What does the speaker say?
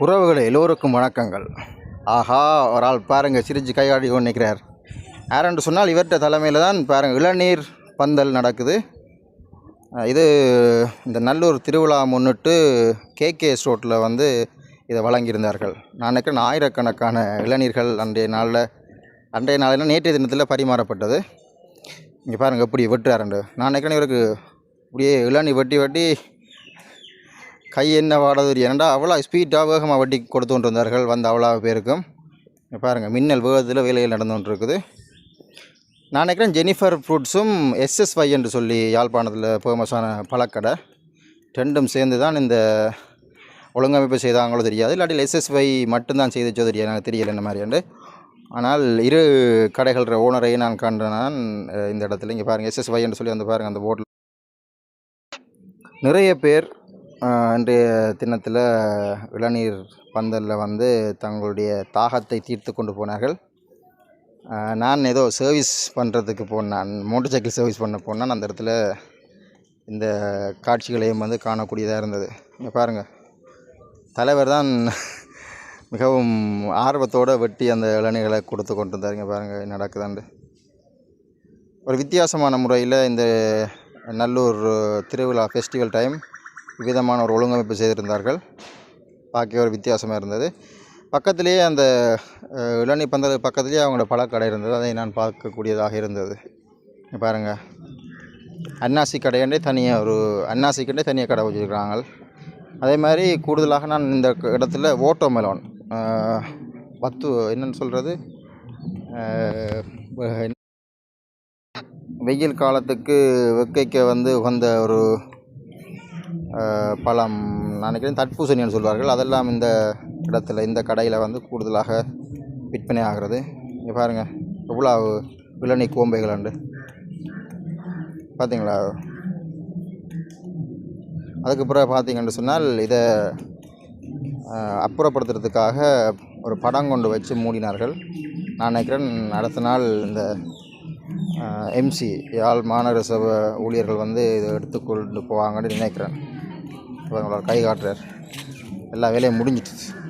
உறவுகளை எல்லோருக்கும் வணக்கங்கள். ஆஹா ஒரு ஆள் பாருங்க சிரிச்சு கையாடி கொண்டு நிற்கிறார். யாரென்று சொன்னால் இவர்கிட்ட தலைமையில் தான் பாருங்கள் இளநீர் பந்தல் நடக்குது. இது இந்த நல்லூர் திருவிழா முன்னிட்டு கேகே ரோட்டில் வந்து இதை வழங்கியிருந்தார்கள். நான் நினைக்கிறேன் ஆயிரக்கணக்கான இளநீர்கள் அன்றைய நாளில் அன்றைய நாளில் நேற்றைய தினத்தில் பரிமாறப்பட்டது. இங்கே பாருங்கள் எப்படி வெட்டுறாருண்டு. நான் நினைக்கிறேன் இவருக்கு இப்படியே இளநீர் வெட்டி வெட்டி கை என்ன வாடது ஏன்டா அவ்வளோ ஸ்பீடாக வேகமாக வட்டி கொடுத்து கொண்டு வந்தார்கள் வந்த அவ்வளோ பேருக்கும். பாருங்கள் மின்னல் வேகத்தில் வேலைகள் நடந்து கொண்டு இருக்குது நான் நினைக்கிறேன் ஜெனிஃபர் ஃப்ரூட்ஸும் எஸ்எஸ்ஒய் என்று சொல்லி யாழ்ப்பாணத்தில் ஃபேமஸான பழக்கடை. ரெண்டும் சேர்ந்து தான் இந்த ஒழுங்கமைப்பு செய்தாங்களோ தெரியாது. இல்லாட்டி எஸ்எஸ்ஒய் மட்டும்தான் செய்துச்சோ தெரியாது. எனக்கு தெரியல இந்த மாதிரியாண்டு. ஆனால் இரு கடைகள் ஓனரை நான் கண்டனான் இந்த இடத்துல. இங்கே பாருங்கள் எஸ்எஸ்ஒய் என்று சொல்லி வந்து பாருங்கள் அந்த போர்டில் நிறைய பேர் இன்றைய தினத்தில் இளநீர் பந்தலில் வந்து தங்களுடைய தாகத்தை தீர்த்து கொண்டு போனார்கள். நான் ஏதோ சர்வீஸ் பண்ணுறதுக்கு போனேன் மோட்டர் சைக்கிள் சர்வீஸ் பண்ண போனேன். அந்த இடத்துல இந்த காட்சிகளையும் வந்து காணக்கூடியதாக இருந்தது. இங்கே பாருங்கள் தலைவர் தான் மிகவும் ஆர்வத்தோடு வெட்டி அந்த இளநீர்களை கொடுத்து கொண்டு இருந்தார் இங்கே பாருங்கள் நடக்குதாண்டு ஒரு வித்தியாசமான முறையில் இந்த நல்லூர் திருவிழா ஃபெஸ்டிவல் டைம் விதமான ஒரு ஒழுங்கமைப்பு செய்திருந்தார்கள். பார்க்க ஒரு வித்தியாசமாக இருந்தது. பக்கத்திலேயே அந்த அஹ், பந்தல் பக்கத்துலேயே அவங்களோட பழக்கடை இருந்தது. அதை நான் பார்க்கக்கூடியதாக இருந்தது. பாருங்கள் அன்னாசி கடையாண்டே தனியாக ஒரு அன்னாசிக்கண்டே தனியாக கடை வச்சுருக்கிறாங்க. அதே மாதிரி கூடுதலாக நான் இந்த இடத்துல ஓட்டோ மெலோன் பத்து என்னென்னு சொல்கிறது வெயில் காலத்துக்கு வெக்கைக்க வந்து உகந்த ஒரு பழம் நான் நினைக்கிறேன் தட்பூசணின்னு சொல்வார்கள். அதெல்லாம் இந்த இடத்துல இந்த கடையில் வந்து கூடுதலாக விற்பனை ஆகிறது. இங்கே பாருங்கள் எவ்வளோ இளநீ கோம்பைகள் உண்டு. பார்த்தீங்களா அதுக்கு பிறகு பார்த்தீங்கன்னு சொன்னால் இதை அப்புறப்படுத்துறதுக்காக ஒரு படம் கொண்டு வச்சு மூடினார்கள். நான் நினைக்கிறேன் அடுத்த நாள் இந்த எம்சி யாழ் மாநகர சபை ஊழியர்கள் வந்து இதை எடுத்துக்கொண்டு போவாங்கன்னு நினைக்கிறேன். கை காட்டுறார். எல்லா வேலையும் முடிஞ்சிடுச்சு.